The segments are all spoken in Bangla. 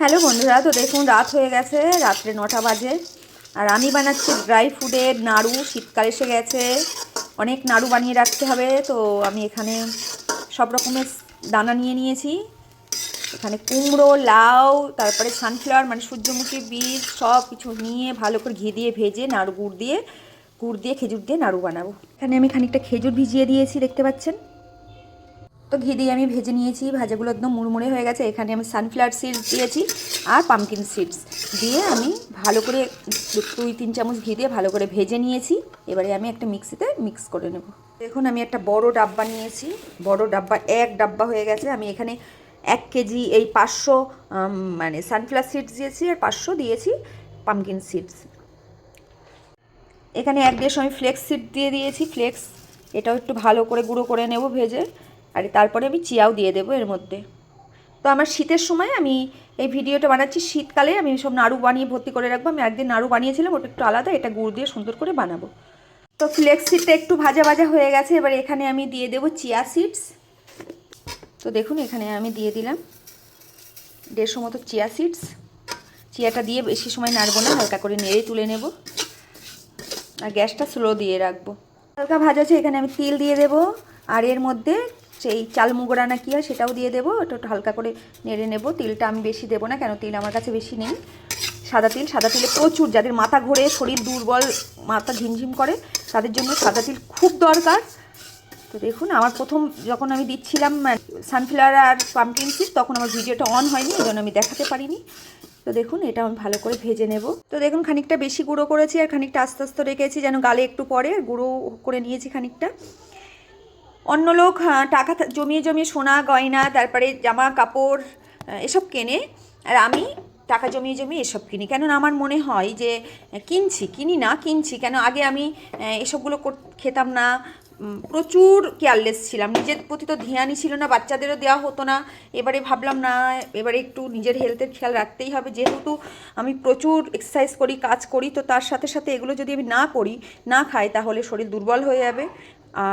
হ্যালো বন্ধুরা, তো দেখুন রাত হয়ে গেছে, রাত্রে নটা বাজে। আর আমি বানাচ্ছি ড্রাই ফ্রুটের নাড়ু, শীতকাল এসে গেছে। অনেক নাড়ু বানিয়ে রাখতে হবে, তো আমি এখানে সব রকমের দানা নিয়ে নিয়েছি। এখানে কুমড়ো, লাউ, তারপরে সানফ্লাওয়ার মানে সূর্যমুখী বীজ, সব কিছু নিয়ে ভালো করে ঘি দিয়ে ভেজে, নাড়ু, গুড় দিয়ে গুড় দিয়ে খেজুর দিয়ে নাড়ু বানাবো। এখানে আমি খানিকটা খেজুর ভিজিয়ে দিয়েছি, দেখতে পাচ্ছেন? তো ঘি দিয়ে আমি ভেজে নিয়েছি, ভাজাগুলো একদম মুড়মুড়ে হয়ে গেছে। এখানে আমি সানফ্লাওয়ার সিডস দিয়েছি আর পামকিন সিডস দিয়ে আমি ভালো করে দুই, তিন চামচ ঘি দিয়ে ভালো করে ভেজে নিয়েছি। এবারে আমি একটা মিক্সিতে মিক্স করে নেব। দেখুন, আমি একটা বড় ডাব্বা নিয়েছি। বড় ডাব্বা, এক ডাব্বা হয়ে গেছে। আমি এখানে এক কেজি এই পাঁচশো মানে সানফ্লাওয়ার সিডস দিয়েছি আর পাঁচশো দিয়েছি পামকিন সিডস এখানে এক দেড়শো আমি ফ্লেক্স সিড দিয়ে দিয়েছি। ফ্লেক্স এটাও একটু ভালো করে গুঁড়ো করে নেব ভেজে। আর তারপরে আমি চিয়াও দিয়ে দেবো এর মধ্যে। তো আমার শীতের সময় আমি এই ভিডিওটা বানাচ্ছি। শীতকালে আমি সব নাড়ু বানিয়ে ভর্তি করে রাখব। আমি একদিন নাড়ু বানিয়েছিলাম, ওটা একটু আলাদা, এটা গুড় দিয়ে সুন্দর করে বানাবো। তো ফ্লেক্স সিডটা একটু ভাজা ভাজা হয়ে গেছে, এবার এখানে আমি দিয়ে দেবো চিয়া সিডস। তো দেখুন, এখানে আমি দিয়ে দিলাম দেড়শো মতো চিয়া সিডস। চিয়াটা দিয়ে বেশি সময় নাড়বো না, হালকা করে নেড়ে তুলে নেব। আর গ্যাসটা স্লো দিয়ে রাখব। হালকা ভাজা আছে, এখানে আমি তিল দিয়ে দেবো। আর এর মধ্যে সেই চাল মুগরা না কী হয় সেটাও দিয়ে দেবো ওটা একটু হালকা করে নেড়ে নেব। তিলটা আমি বেশি দেবো না, কেন তিল আমার কাছে বেশি নেই। সাদা তিল, সাদা তিলে প্রচুর, যাদের মাথা ঘোরে, শরীর দুর্বল, মাথা ঝিমঝিম করে, তাদের জন্য সাদা তিল খুব দরকার। তো দেখুন, আমার প্রথম যখন আমি দিচ্ছিলাম সানফ্লাওয়ার আর পাম্পকিন সিড, তখন আমার ভিডিওটা অন হয়নি, এই জন্য আমি দেখাতে পারিনি। তো দেখুন, এটা আমি ভালো করে ভেজে নেব। তো দেখুন, খানিকটা বেশি গুঁড়ো করেছি আর খানিকটা আস্তে আস্তে রেখেছি, যেন গালে একটু পরে গুঁড়ো করে নিয়েছি খানিকটা। অন্য লোক টাকা জমিয়ে জমিয়ে সোনা, গয়না, তারপরে জামা কাপড় এসব কেনে। আর আমি টাকা জমিয়ে জমিয়ে এসব কিনি। কেননা আমার মনে হয় যে কিনছি, কিনি না, কিনছি। কেন আগে আমি এসবগুলো খেতাম না। প্রচুর কেয়ারলেস ছিলাম। নিজের প্রতি তো ধ্যানই ছিল না, বাচ্চাদেরও দেওয়া হতো না। এবারে ভাবলাম, না, এবারে একটু নিজের হেলথের খেয়াল রাখতেই হবে। যেহেতু আমি প্রচুর এক্সারসাইজ করি, কাজ করি, তো তার সাথে সাথে এগুলো যদি আমি না করি, না খাই, তাহলে শরীর দুর্বল হয়ে যাবে।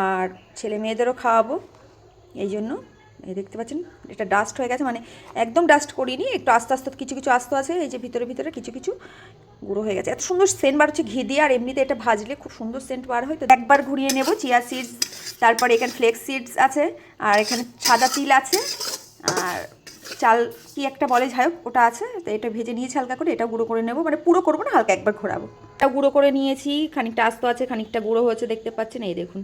আর ছেলে মেয়েদেরও খাওয়াবো, এই জন্য। এই দেখতে পাচ্ছেন, এটা ডাস্ট হয়ে গেছে মানে একদম ডাস্ট করিনি, একটু আস্তে আস্তে কিছু কিছু আস্ত আছে, এই যে ভিতরে ভিতরে কিছু কিছু গুঁড়ো হয়ে গেছে। এত সুন্দর সেন্ট বার হচ্ছে, ঘি দিয়ে, আর এমনিতে এটা ভাজলে খুব সুন্দর সেন্ট বার হয়। তো একবার ঘুরিয়ে নেব চিয়া সিডস তারপরে এখানে ফ্লেক্স সিডস আছে, আর এখানে সাদা তিল আছে, আর চাল কি একটা বলে, যাই হোক, ওটা আছে। তো এটা ভেজে নিয়েছি হালকা করে, এটা গুঁড়ো করে নেব মানে পুরো করব না, হালকা একবার ঘোরাবো। এটা গুঁড়ো করে নিয়েছি, খানিকটা আস্ত আছে, খানিকটা গুঁড়ো হয়েছে, দেখতে পাচ্ছেন, এই দেখুন।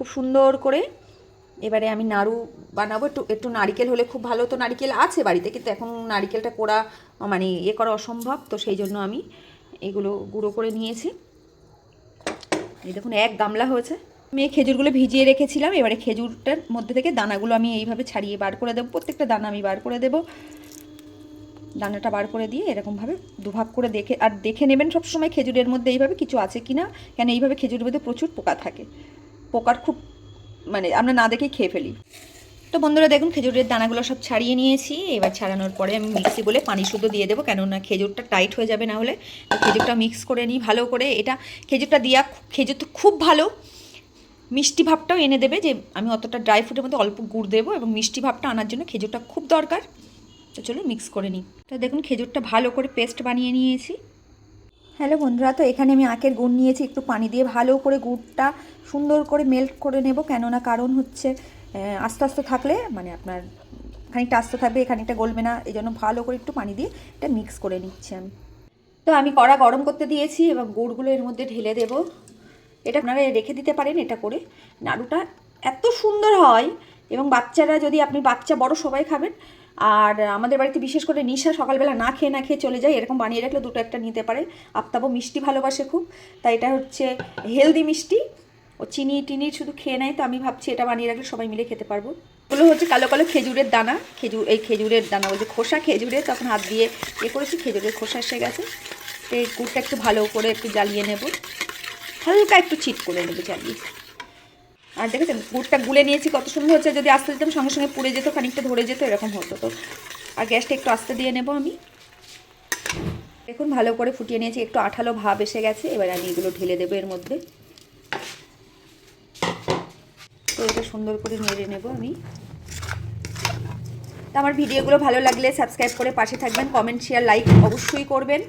খুব সুন্দর করে। এবারে আমি নাড়ু বানাবো। একটু একটু নারিকেল হলে খুব ভালো। তো নারিকেল আছে বাড়িতে, কিন্তু এখন নারিকেলটা করা মানে ইয়ে করা অসম্ভব। তো সেই জন্য আমি এগুলো গুঁড়ো করে নিয়েছি। এই দেখুন, এক গামলা হয়েছে। আমি এই খেজুরগুলো ভিজিয়ে রেখেছিলাম। এবারে খেজুরটার মধ্যে থেকে দানাগুলো আমি এইভাবে ছাড়িয়ে বার করে দেবো। প্রত্যেকটা দানা আমি বার করে দেবো। দানাটা বার করে দিয়ে এরকমভাবে দুভাগ করে দেখে, আর দেখে নেবেন সবসময় খেজুরের মধ্যে এইভাবে কিছু আছে কি না কেন এইভাবে খেজুরের মধ্যে প্রচুর পোকা থাকে। পোকার খুব মানে আমরা না দেখেই খেয়ে ফেলি। তো বন্ধুরা দেখুন, খেজুরের দানাগুলো সব ছাড়িয়ে নিয়েছি। এবার ছাড়ানোর পরে আমি মিক্সি বলে পানি শুদ্ধ দিয়ে দেবো, কেননা খেজুরটা টাইট হয়ে যাবে না হলে। খেজুরটা মিক্স করে নিই ভালো করে। এটা খেজুরটা দিয়া খেজুর তো খুব ভালো। মিষ্টি ভাবটাও এনে দেবে যে আমি অতটা ড্রাই ফ্রুটের মধ্যে অল্প গুড় দেবো এবং মিষ্টি ভাবটা আনার জন্য খেজুরটা খুব দরকার। তো চলো মিক্স করে নিই। তো দেখুন, খেজুরটা ভালো করে পেস্ট বানিয়ে নিয়েছি। হ্যালো বন্ধুরা, তো এখানে আমি আখের গুড় নিয়েছি, একটু পানি দিয়ে ভালো করে গুড়টা সুন্দর করে মেল্ট করে নেব, কেননা কারণ হচ্ছে আস্তে আস্তে থাকলে মানে আপনার খানিকটা আস্তে থাকবে, খানিকটা গলবে না, এই জন্য ভালো করে একটু পানি দিয়ে এটা মিক্স করে নিচ্ছি আমি। তো আমি কড়া গরম করতে দিয়েছি এবং গুড়গুলো এর মধ্যে ঢেলে দেব। এটা আপনারা রেখে দিতে পারেন এটা করে। নাড়ুটা এত সুন্দর হয়, এবং বাচ্চারা যদি, আপনি বাচ্চা, বড় সবাই খাবেন আর আমাদের বাড়িতে বিশেষ করে নিশা সকালবেলা না খেয়ে না খেয়ে চলে যায়, এরকম বানিয়ে রাখলে দুটো একটা নিতে পারে। আফতাবও মিষ্টি ভালোবাসে খুব, তাই এটা হচ্ছে হেলদি মিষ্টি। ও চিনি টিনি শুধু খেয়ে নেয়, তো আমি ভাবছি এটা বানিয়ে রাখলে সবাই মিলে খেতে পারব। এগুলো হচ্ছে কালো কালো খেজুরের দানা খেজুর এই খেজুরের দানা বলছে খোসা খেজুরে, তখন হাত দিয়ে এ করেছি, খেজুরের খোসা এসে গেছে। এই গুড়টা একটু ভালো করে একটু জ্বালিয়ে নেব। হালকা একটু চিট করে নেব জ্বালিয়ে। আর দেখেছেন, গুড়টা গুলে নিয়েছি, কত সুন্দর হচ্ছে যদি আস্তে দিতাম, সঙ্গে সঙ্গে পুড়ে যেত, খানিকটা ধরে যেত, এরকম হতো। তো আর গ্যাসটা একটু আস্তে দিয়ে নেব আমি। দেখুন, ভালো করে ফুটিয়ে নিয়েছি, একটু আঠালো ভাব এসে গেছে, এবার আমি এগুলো ঢেলে দেবো এর মধ্যে। তো এটা সুন্দর করে নেড়ে নেব আমি। তো আমার ভিডিওগুলো ভালো লাগলে সাবস্ক্রাইব করে পাশে থাকবেন, কমেন্ট, শেয়ার, লাইক অবশ্যই করবেন।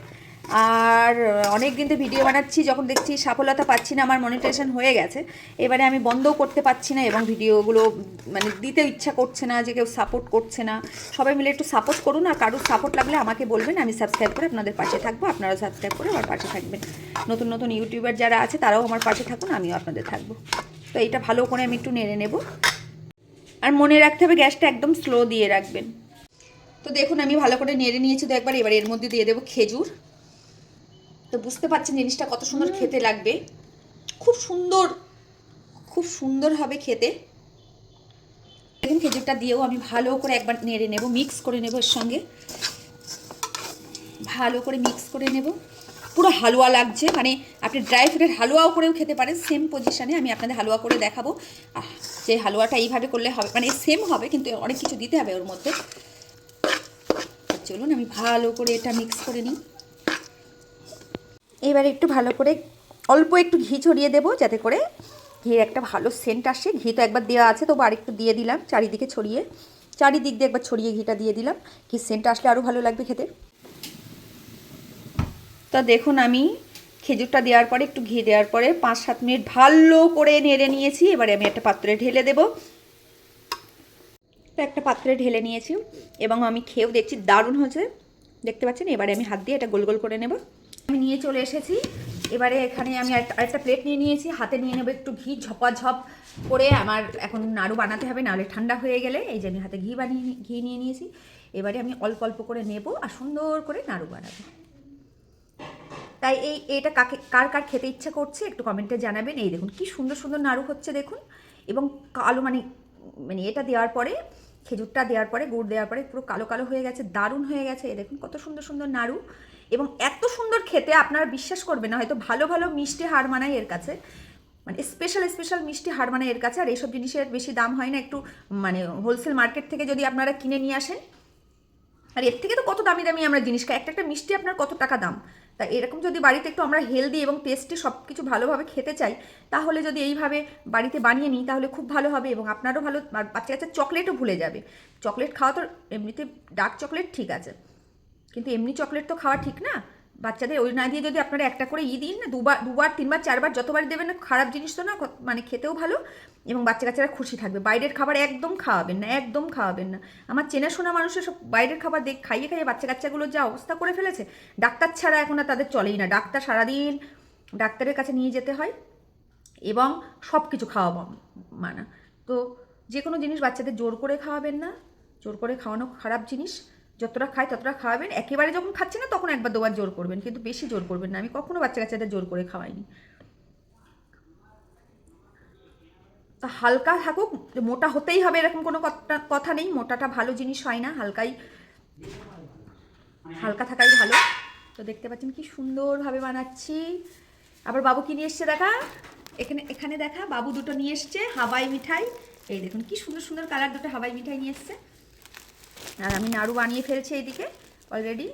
আর অনেক দিন তো ভিডিও বানাচ্ছি, যখন দেখছি সফলতা পাচ্ছি না, আমার মনিটাইজেশন হয়ে গেছে। এবারে আমি বন্ধও করতে পারছি না এবং ভিডিওগুলো মানে দিতে ইচ্ছা করছে না, যে কেউ সাপোর্ট করছে না। সবাই মিলে একটু সাপোর্ট করুন আর কারোর সাপোর্ট লাগলে আমাকে বলবেন, আমি সাবস্ক্রাইব করে আপনাদের পাশে থাকব। আপনারাও সাবস্ক্রাইব করে আমার পাশে থাকবেন। নতুন নতুন ইউটিউবার যারা আছে, তারাও আমার পাশে থাকুন, আমিও আপনাদের থাকব। তো এটা ভালো করে আমি একটু নেড়ে নেব। আর মনে রাখতে হবে, গ্যাসটা একদম স্লো দিয়ে রাখবেন। তো দেখুন, আমি ভালো করে নেড়ে নিয়েছি, তো একবার এবার এর মধ্যে দিয়ে দেবো খেজুর। তো বুঝতে পারছেন জিনিসটা কত সুন্দর খেতে লাগবে। খুব সুন্দর খুব সুন্দর হবে খেতে। দেখুন খেজুরটা দিয়েও আমি ভালো করে একবার নেড়ে নেব মিক্স করে নেব এর সঙ্গে। ভালো করে মিক্স করে নেব। পুরো হালুয়া লাগছে মানে আপনি ড্রাই ফ্রুটের হালুয়াও করেও খেতে পারেন। সেম পজিশানে আমি আপনাদের হালুয়া করে দেখাবো। যে হালুয়াটা এইভাবে করলে হবে মানে সেম হবে কিন্তু অনেক কিছু দিতে হবে ওর মধ্যে। চলুন আমি ভালো করে এটা মিক্স করে নিই। এবারে একটু ভালো করে অল্প একটু ঘি ছড়িয়ে দেবো যাতে করে ঘির একটা ভালো সেন্ট আসে। ঘি তো একবার দেওয়া আছে, তবু আরেকটু দিয়ে দিলাম চারিদিকে ছড়িয়ে। চারিদিক দিয়ে একবার ছড়িয়ে ঘিটা দিয়ে দিলাম। ঘি সেন্ট আসলে আরও ভালো লাগবে খেতে। তা দেখুন আমি খেজুরটা দেওয়ার পরে, একটু ঘি দেওয়ার পরে পাঁচ সাত মিনিট ভালো করে নেড়ে নিয়েছি। এবারে আমি একটা পাত্রে ঢেলে দেবো। একটা পাত্রে ঢেলে নিয়েছি এবং আমি খেয়েও দেখছি দারুণ হয়েছে। দেখতে পাচ্ছেন? এবারে আমি হাত দিয়ে এটা গোল গোল করে নেব। আমি নিয়ে চলে এসেছি। এবারে এখানে আমি আরেকটা প্লেট নিয়ে নিয়েছি। হাতে নিয়ে নেব একটু ঘি, ঝপাঝপ করে আমার এখন নাড়ু বানাতে হবে, নাহলে ঠান্ডা হয়ে গেলে। এই যে আমি হাতে ঘি বানিয়ে ঘি নিয়ে নিয়েছি। এবারে আমি অল্প অল্প করে নেব আর সুন্দর করে নাড়ু বানাবো। তাই এই এটা কাকে কার কার খেতে ইচ্ছা করছে একটু কমেন্টে জানাবেন। এই দেখুন, কি সুন্দর সুন্দর নাড়ু হচ্ছে দেখুন। এবং কালো মানে মানে এটা দেওয়ার পরে, খেজুরটা দেওয়ার পরে, গুড় দেওয়ার পরে পুরো কালো কালো হয়ে গেছে, দারুণ হয়ে গেছে। এই দেখুন, কত সুন্দর সুন্দর নাড়ু। এবং এত সুন্দর খেতে আপনারা বিশ্বাস করবেন না, হয়তো ভালো ভালো মিষ্টি হার মানায় এর কাছে। মানে স্পেশাল স্পেশাল মিষ্টি হার মানে এর কাছে, আর এইসব জিনিসের বেশি দাম হয় না একটু মানে হোলসেল মার্কেট থেকে যদি আপনারা কিনে নিয়ে আসেন। আর এর থেকে তো কত দামি দামি আমরা জিনিস খাই, একটা একটা মিষ্টি আপনার কত টাকা দাম? তা এরকম যদি বাড়িতে একটু আমরা হেলদি এবং টেস্টি সব কিছু ভালোভাবে খেতে চাই, তাহলে যদি এইভাবে বাড়িতে বানিয়ে নিই, তাহলে খুব ভালো হবে এবং আপনারও ভালো বাচ্চা কাচ্চা চকলেটও ভুলে যাবে। চকলেট খাওয়া তো এমনিতে ডার্ক চকলেট ঠিক আছে। কিন্তু এমনি চকলেট তো খাওয়া ঠিক না। বাচ্চাদের ওই না দিয়ে যদি আপনারা একটা করে ই দিন না, দুবার দুবার, তিনবার, চারবার যতবার দেবেন না, খারাপ জিনিস তো না মানে খেতেও ভালো এবং বাচ্চা কাচ্চারা খুশি থাকবে। বাইরের খাবার একদম খাওয়াবেন না, একদম খাওয়াবেন না। আমার চেনাশোনা মানুষের সব বাইরের খাবার দেখ, খাইয়ে খাইয়ে বাচ্চা কাচ্চাগুলো যা অবস্থা করে ফেলেছে, ডাক্তার ছাড়া এখন আর তাদের চলেই না। ডাক্তার সারাদিন ডাক্তারের কাছে নিয়ে যেতে হয় এবং সব কিছু খাওয়াবো মানা। তো যে কোনো জিনিস বাচ্চাদের জোর করে খাওয়াবেন না, জোর করে খাওয়ানো খারাপ জিনিস। যতটা খায় ততটা খাওয়াবেন। একেবারে যখন খাচ্ছে না, তখন একবার দুবার জোর করবেন। কিন্তু বেশি জোর করবেন না। আমি কখনো বাচ্চা কাচ্চাদের জোর করে খাওয়াইনি। তা হালকা থাকুক, মোটা হতেই হবে এরকম কোনো কথা নেই। মোটাটা ভালো জিনিস হয় না। হালকাই, হালকা থাকাই ভালো। তো দেখতে পাচ্ছেন কি সুন্দরভাবে বানাচ্ছি। আবার বাবু কি নিয়ে এসছে দেখা? এখানে এখানে দেখা, বাবু দুটো নিয়ে এসছে হাওয়াই মিঠাই। এই দেখুন কি সুন্দর সুন্দর কালার দুটো হাওয়াই মিঠাই নিয়ে এসছে। আর আমি নাড়ু বানিয়ে ফেলছি এইদিকে। অলরেডি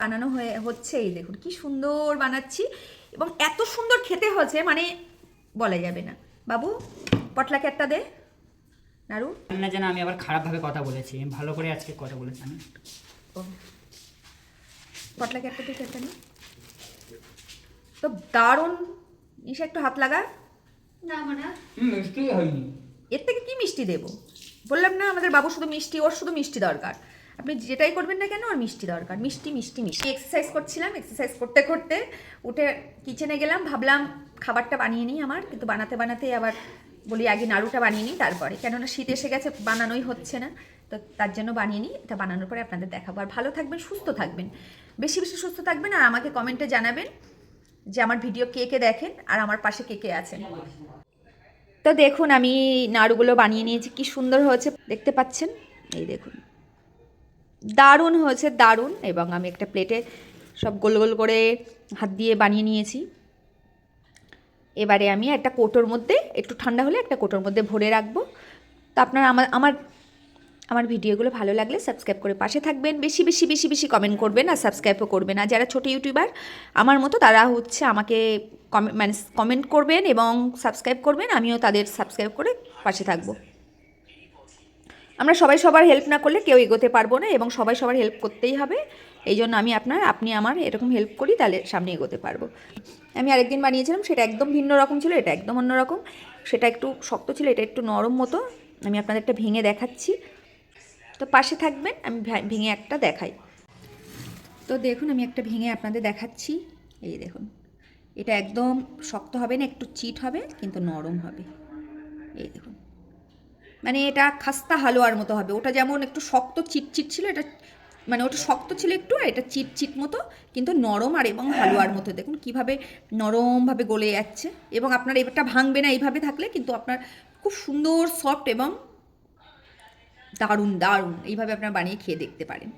বানানো হয়ে হচ্ছে এই দেখুন কি সুন্দর বানাচ্ছি। এবং এত সুন্দর খেতে হচ্ছে মানে বলা যাবে না। বাবু পটলাকে একটা দে? নাড়ু। না যেন আমি আবার খারাপভাবে কথা বলেছি। আমি ভালো করে আজকে কথা বলেছি আমি ও। পটলাকে একটা দিকে একটা নি? তো দারুণ। নিশা একটু হাত লাগা। না হুম মিষ্টি হয়নি। এর থেকে কি মিষ্টি দেবো? বললাম না, আমাদের বাবু শুধু মিষ্টি, ওর শুধু মিষ্টি দরকার। আপনি যেটাই করবেন না কেন, ওর মিষ্টি দরকার। মিষ্টি মিষ্টি মিষ্টি। এক্সারসাইজ করছিলাম এক্সারসাইজ করতে করতে উঠে কিচেনে গেলাম, ভাবলাম খাবারটা বানিয়ে নিই আমার, কিন্তু বানাতে বানাতে আবার বলি আগে নাড়ুটা বানিয়ে নিই, তারপরে। কেননা শীত এসে গেছে, বানানোই হচ্ছে না। তো তার জন্য বানিয়ে নিই, এটা বানানোর পরে আপনাদের দেখাবো। আর ভালো থাকবেন, সুস্থ থাকবেন। বেশি বেশি সুস্থ থাকবেন আর আমাকে কমেন্টে জানাবেন যে আমার ভিডিও কে কে দেখেন আর আমার পাশে কে কে আছেন। তো দেখুন, আমি নাড়ুগুলো বানিয়ে নিয়েছি। কি সুন্দর হয়েছে, দেখতে পাচ্ছেন? এই দেখুন। দারুণ হয়েছে, দারুণ। এবং আমি একটা প্লেটে সব গোল গোল করে হাত দিয়ে বানিয়ে নিয়েছি। এবারে আমি একটা কোটোর মধ্যে, একটু ঠান্ডা হলে একটা কোটোর মধ্যে ভরে রাখব। তো আপনারা আমার আমার আমার ভিডিওগুলো ভালো লাগলে সাবস্ক্রাইব করে পাশে থাকবেন। বেশি বেশি বেশি বেশি কমেন্ট করবেন আর সাবস্ক্রাইবও করবেন। আর যারা ছোটো ইউটিউবার আমার মতো তারা হচ্ছে আমাকে কমে মানে কমেন্ট করবেন এবং সাবস্ক্রাইব করবেন। আমিও তাদের সাবস্ক্রাইব করে পাশে থাকব। আমরা সবাই সবার হেল্প না করলে কেউ এগোতে পারব না এবং সবাই সবার হেল্প করতেই হবে। এই জন্য আমি আপনার, আপনি আমার এরকম হেল্প করি, তাহলে সামনে এগোতে পারব। আমি আরেকদিন বানিয়েছিলাম, সেটা একদম ভিন্ন রকম ছিল, এটা একদম অন্যরকম সেটা একটু শক্ত ছিল, এটা একটু নরম মতো। আমি আপনাদের একটা ভেঙে দেখাচ্ছি। তো পাশে থাকবেন, আমি ভেঙে একটা দেখাই। তো দেখুন, আমি একটা ভেঙে আপনাদের দেখাচ্ছি। এই দেখুন, এটা একদম শক্ত হবে না, একটু চিট হবে, কিন্তু নরম হবে। এই দেখুন মানে এটা খাস্তা হালুয়ার মতো হবে। ওটা যেমন একটু শক্ত চিটচিট ছিল, এটা মানে ওটা শক্ত ছিল একটু, আর এটা চিট চিট মতো, কিন্তু নরম আর এবং হালুয়ার মতো। দেখুন, কীভাবে নরমভাবে গলে যাচ্ছে। এবং আপনার এটা ভাঙবে না এইভাবে থাকলে, কিন্তু আপনার খুব সুন্দর, সফট এবং দারুণ দারুণ। এইভাবে আপনারা বানিয়ে খেয়ে দেখতে পারেন।